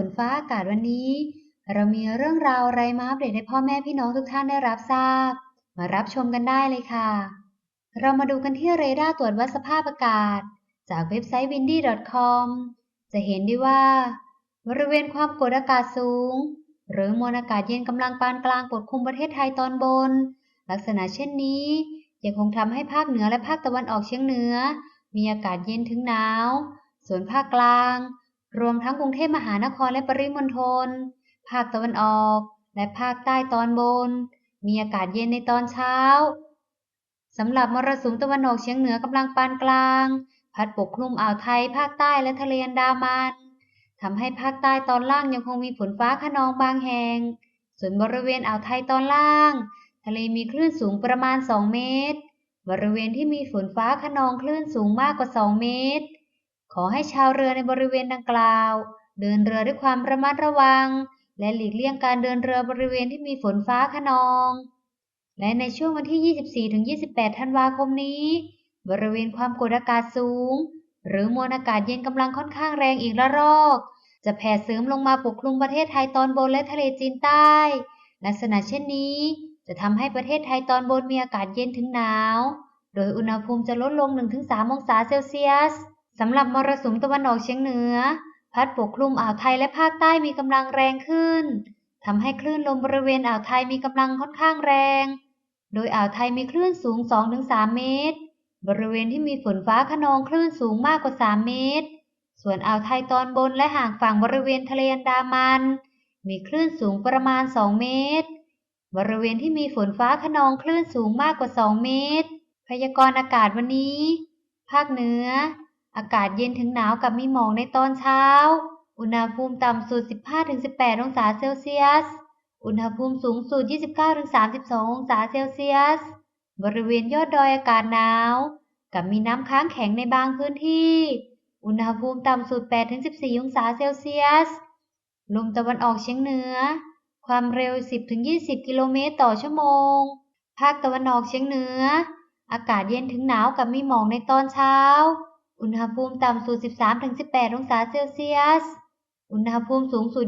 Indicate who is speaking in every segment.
Speaker 1: ฝนฟ้าอากาศวันนี้ เรามีเรื่องราวอะไรมาอัปเดตให้พ่อแม่พี่น้องทุกท่านได้รับทราบ มารับชมกันได้เลยค่ะ เรามาดูกันที่เรดาร์ตรวจวัดสภาพอากาศ จากเว็บไซต์ windy.com จะเห็นได้ว่า บริเวณความกดอากาศสูง หรือมวลอากาศเย็นกำลังปานกลางปกคลุมประเทศไทยตอนบน ลักษณะเช่นนี้ยังคงทำให้ภาคเหนือและภาคตะวันออกเฉียงเหนือ มีอากาศเย็นถึงหนาว ส่วนภาคกลาง รวมทั้งกรุงเทพมหานครและปริมณฑล ภาคตะวันออก และภาคใต้ตอนบน มีอากาศเย็นในตอนเช้า สำหรับมรสุมตะวันออกเฉียงเหนือกำลังปานกลาง พัดปกคลุมอ่าวไทย ภาคใต้และทะเลอันดามันทำให้ภาคใต้ตอนล่างยังคงมีฝนฟ้าขนองบางแห่ง ส่วนบริเวณอ่าวไทยตอนล่าง ทะเลมีคลื่นสูงประมาณ 2 เมตร บริเวณที่มีฝนฟ้าขนองคลื่นสูงมากกว่า 2 เมตร ขอให้ชาวเรือในบริเวณดังกล่าว เดินเรือด้วยความระมัดระวัง และหลีกเลี่ยงการเดินเรือบริเวณที่มีฝนฟ้าขนอง และในช่วงวันที่ 24-28 ธันวาคมนี้ บริเวณความกดอากาศสูง หรือมวลอากาศเย็นกำลังค่อนข้างแรงอีกระลอก จะแผ่เสริมลงมาปกคลุมประเทศไทยตอนบนและทะเลจีนใต้ ลักษณะเช่นนี้ จะทำให้ประเทศไทยตอนบนมีอากาศเย็นถึงหนาว โดยอุณหภูมิจะลดลง 1-3 องศาเซลเซียส สำหรับมรสุมตะวันออกเฉียงเหนือ พัดปกคลุมอ่าวไทยและภาคใต้มีกำลังแรงขึ้นทำให้คลื่นลมบริเวณอ่าวไทยมีกำลังค่อนข้างแรง โดยอ่าวไทยมีคลื่นสูง 2-3 เมตร บริเวณที่มีฝนฟ้าขนองคลื่นสูงมากกว่า 3 เมตร ส่วนอ่าวไทยตอนบนและห่างฝั่งบริเวณทะเลอันดามัน มีคลื่นสูงประมาณ 2 เมตร บริเวณที่มีฝนฟ้าขนองคลื่นสูงมากกว่า 2 เมตร พยากรณ์อากาศวันนี้ ภาคเหนือ อากาศเย็นถึงหนาวกับมีหมอกในตอนเช้า อุณหภูมิต่ำสุด 15-18 องศาเซลเซียส อุณหภูมิสูงสุด 29-32 องศาเซลเซียส บริเวณยอดดอยอากาศหนาว กับมีน้ำค้างแข็งในบางพื้นที่ อุณหภูมิต่ำสุด 8-14 องศาเซลเซียส ลมตะวันออกเฉียงเหนือ ความเร็ว 10-20 กิโลเมตรต่อชั่วโมง ภาคตะวันออกเฉียงเหนือ อากาศเย็นถึงหนาวกับมีหมอกในตอนเช้า อุณหภูมิต่ำสุด 13-18 องศาเซลเซียส อุณหภูมิสูงสุด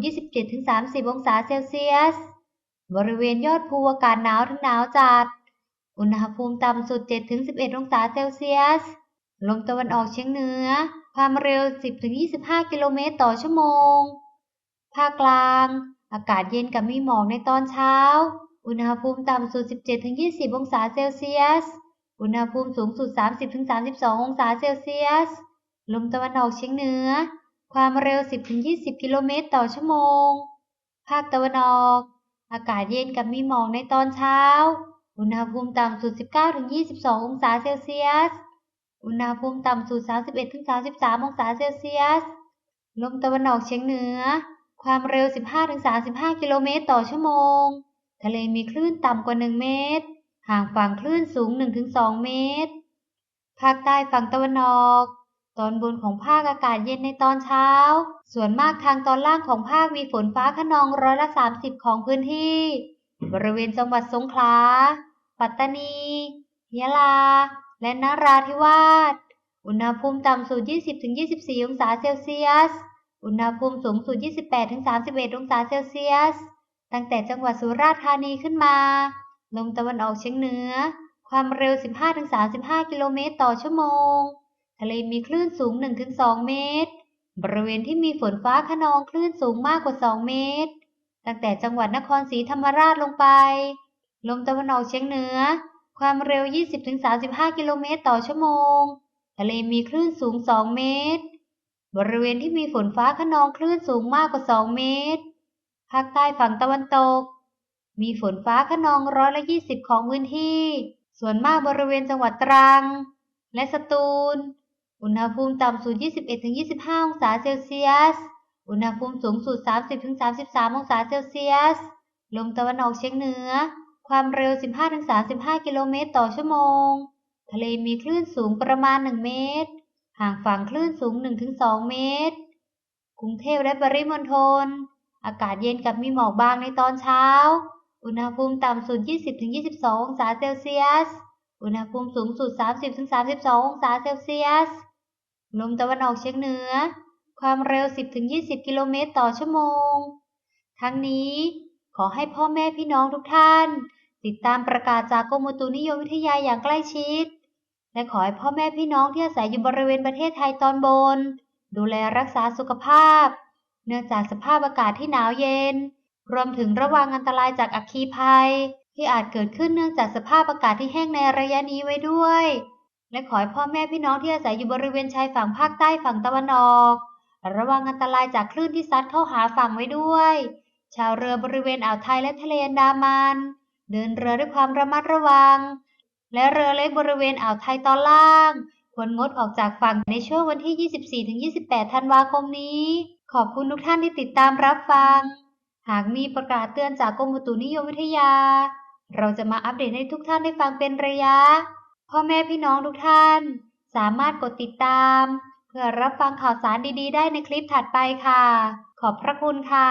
Speaker 1: 27-30 องศาเซลเซียส บริเวณยอดภูอากาศหนาวถึงหนาวจัด อุณหภูมิต่ำสุด 7-11 องศาเซลเซียส ลมตะวันออกเฉียงเหนือ ความเร็ว 10-25 กิโลเมตรต่อชั่วโมง ภาคกลาง อากาศเย็นกับมีหมอกในตอนเช้า อุณหภูมิต่ำสุด 17-20 องศาเซลเซียส อุณหภูมิสูงสุด 30-32 องศาเซลเซียส ลมตะวันออกเฉียงเหนือ ความเร็ว 10-20 กิโลเมตรต่อชั่วโมง ภาคตะวันออก อากาศเย็นกับมีหมอกในตอนเช้า อุณหภูมิต่ำสุด 19-22 องศาเซลเซียส อุณหภูมิต่ำสุด 31-33 องศาเซลเซียส ลมตะวันออกเฉียงเหนือ ความเร็ว 15-35 กิโลเมตรต่อชั่วโมง ทะเลมีคลื่นต่ำกว่า 1 เมตร ห่างฝั่งคลื่นสูง 1-2 เมตร ภาคใต้ฝั่งตะวันออก ตอนบนของภาคอากาศเย็นในตอนเช้า ส่วนมากทางตอนล่างของภาคมีฝนฟ้าขนองร้อยละ 30 ของพื้นที่ บริเวณจังหวัดสงขลา ปัตตานี ยะลา และนราธิวาส อุณหภูมิต่ำสุด 20-24 องศาเซลเซียส อุณหภูมิสูงสุด 28-31 องศาเซลเซียส ตั้งแต่จังหวัดสุราษฎร์ธานีขึ้นมา ลมตะวันออกเฉียงเหนือ ความเร็ว 15-35 กิโลเมตรต่อชั่วโมง ทะเลมีคลื่นสูง 1-2 เมตร บริเวณที่มีฝนฟ้าขนองคลื่นสูงมากกว่า 2 เมตร ตั้งแต่จังหวัดนครศรีธรรมราชลงไป ลมตะวันออกเฉียงเหนือ ความเร็ว 20-35 กิโลเมตรต่อชั่วโมง ทะเลมีคลื่นสูง 2 เมตร บริเวณที่มีฝนฟ้าขนองคลื่นสูงมากกว่า 2 เมตร ภาคใต้ฝั่งตะวันตก มีฝนฟ้าขนองร้อยละ20ของพื้นที่ ส่วนมากบริเวณจังหวัดตรัง และสตูล อุณหภูมิต่ำสุด 21-25 องศาเซลเซียส อุณหภูมิสูงสุด 30-33 องศาเซลเซียส ลมตะวันออกเฉียงเหนือ ความเร็ว 15-35 กิโลเมตรต่อชั่วโมง ทะเลมีคลื่นสูงประมาณ 1 เมตร ห่างฝั่งคลื่นสูง 1-2 เมตร กรุงเทพและปริมณฑล อากาศเย็นกับมีหมอกบางในตอนเช้า อุณหภูมิต่ำสุด 20-22 องศาเซลเซียส อุณหภูมิสูงสุด 30-32 องศาเซลเซียส ลมตะวันออกเฉียงเหนือ ความเร็ว 10-20 กิโลเมตรต่อชั่วโมง ทั้งนี้ขอให้พ่อแม่พี่น้องทุกท่าน ติดตามประกาศจากกรมอุตุนิยมวิทยาอย่างใกล้ชิด และขอให้พ่อแม่พี่น้องที่อาศัยอยู่บริเวณประเทศไทยตอนบน ดูแลรักษาสุขภาพ เนื่องจากสภาพอากาศที่หนาวเย็น รวมถึงระวังอันตรายจากอัคคีภัย ที่อาจเกิดขึ้นเนื่องจากสภาพอากาศที่แห้งในระยะนี้ไว้ด้วย และขอให้พ่อแม่พี่น้องที่อาศัยอยู่บริเวณชายฝั่งภาคใต้ฝั่งตะวันออก ระวังอันตรายจากคลื่นที่ซัดเข้าหาฝั่งไว้ด้วย ชาวเรือบริเวณอ่าวไทยและทะเลอันดามันเดินเรือด้วยความระมัดระวัง และเรือเล็กบริเวณอ่าวไทยตอนล่าง ควรงดออกจากฝั่งในช่วงวันที่ 24-28 ธันวาคมนี้ ขอบคุณทุกท่านที่ติดตามรับฟัง หากมีประกาศเตือนจากกรมอุตุนิยมวิทยา เราจะมาอัปเดตให้ทุกท่านได้ฟังเป็นระยะ พ่อแม่พี่น้องทุกท่าน สามารถกดติดตาม เพื่อรับฟังข่าวสารดีๆ ได้ในคลิปถัดไปค่ะ ขอบพระคุณค่ะ